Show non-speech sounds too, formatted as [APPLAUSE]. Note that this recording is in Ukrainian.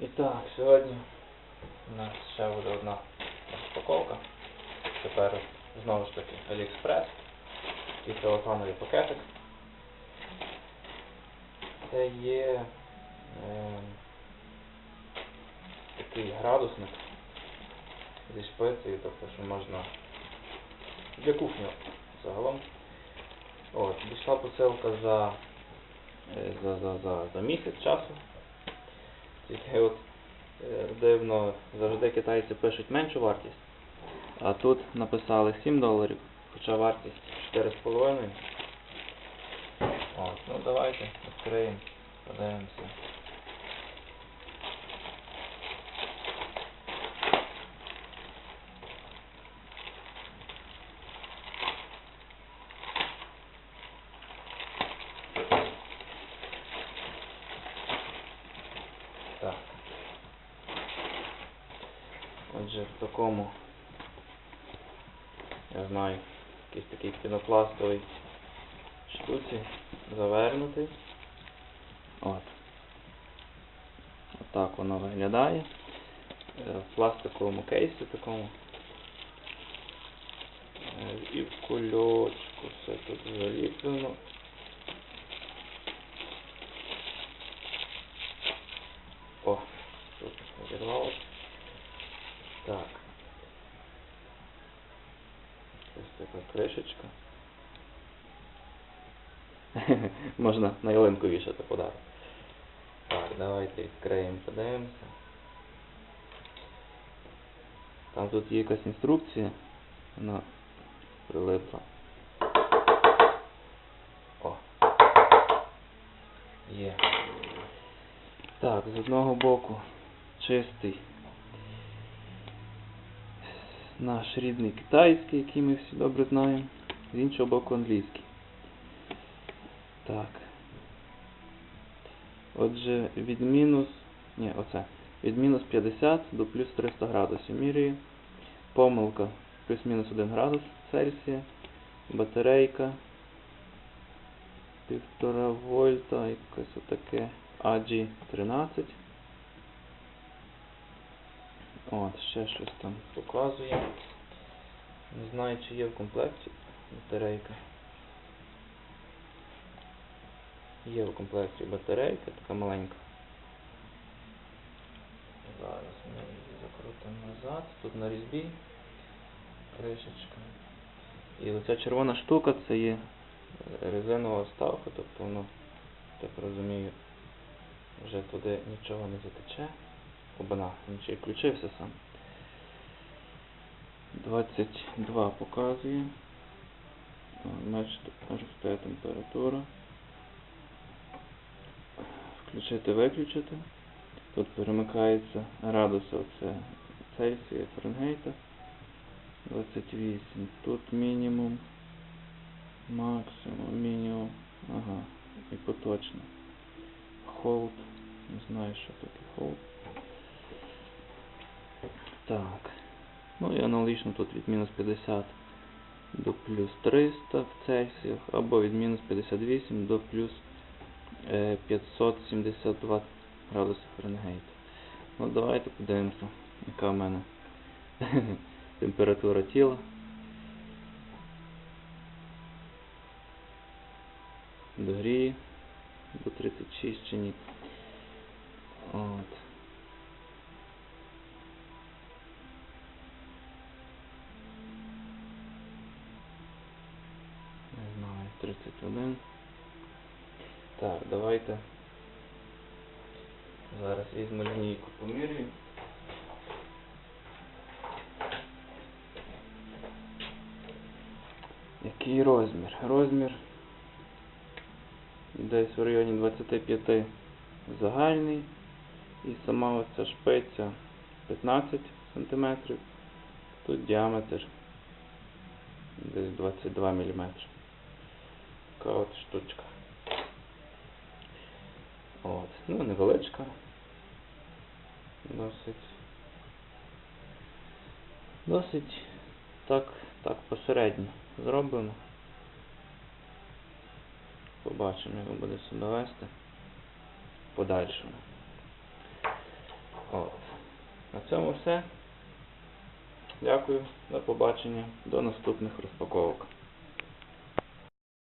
І так, сьогодні у нас ще буде одна розпаковка. Тепер знову ж таки AliExpress. І телефоновий пакетик. Це є е, такий градусник зі шпицею, тобто що можна для кухні загалом. От, дійшла посилка за, е, місяць часу. Тільки от е, дивно, завжди китайці пишуть меншу вартість, а тут написали 7 доларів, хоча вартість 4,5. От, ну давайте відкриємо, подивимося. Так. Отже, в такому, я знаю, якийсь такий пінопластовий штуці завернутий. От. Отак воно виглядає. Е, В пластиковому кейсі такому. Е, І в кульочку все тут заліплено. О, тут відірвалося. Так. Ось така кришечка. [LAUGHS] Можна на ялинку вішати подарок. Так, давайте відкриємо, подивимося. Там тут є якась інструкція. Вона прилипла. О. Є. Так, з одного боку чистий наш рідний китайський, який ми всі добре знаємо, з іншого боку англійський. Так. Отже, від мінус. Ні, оце. Від мінус 50 до плюс 300 градусів міряю. Помилка плюс-мінус 1 градус Цельсія. Батарейка. 1,5 вольта, якесь отаке AG13. От, ще щось там показує. Не знаю, чи є в комплекті батарейка. Є в комплекті батарейка, така маленька. Зараз ми її закрутимо назад. Тут на різьбі кришечка. І оця червона штука це є е, резинова вставка, тобто воно, так розумію, вже туди нічого не затече. Обана, він ще й включився сам. 22 показує. Бачите, росте температура. Включити, виключити. Тут перемикається градуси, оце Цельсія, Фаренгейта. 28. Тут мінімум, максимум, мінімум. Ага, і поточно. Холд. Не знаю, що таке холд. Так. Ну і аналогічно тут від мінус 50 до плюс 300 в Цельсіях, або від мінус 58 до плюс е, 572 градуси Фаренгейта. Ну давайте подивимося, яка в мене [LAUGHS] температура тіла. Догріє до 36 чи ні. От. 31. Так, давайте. Зараз візьму лінійку помірюю. Який розмір? Розмір десь в районі 25 загальний. І сама оця шпиця 15 см. Тут діаметр десь 22 мм. Така от штучка. От. Ну, невеличка. Досить. Досить так, так посередньо зроблено. Побачимо, як буде себе вести в подальшому. От. На цьому все. Дякую, до побачення, до наступних розпаковок.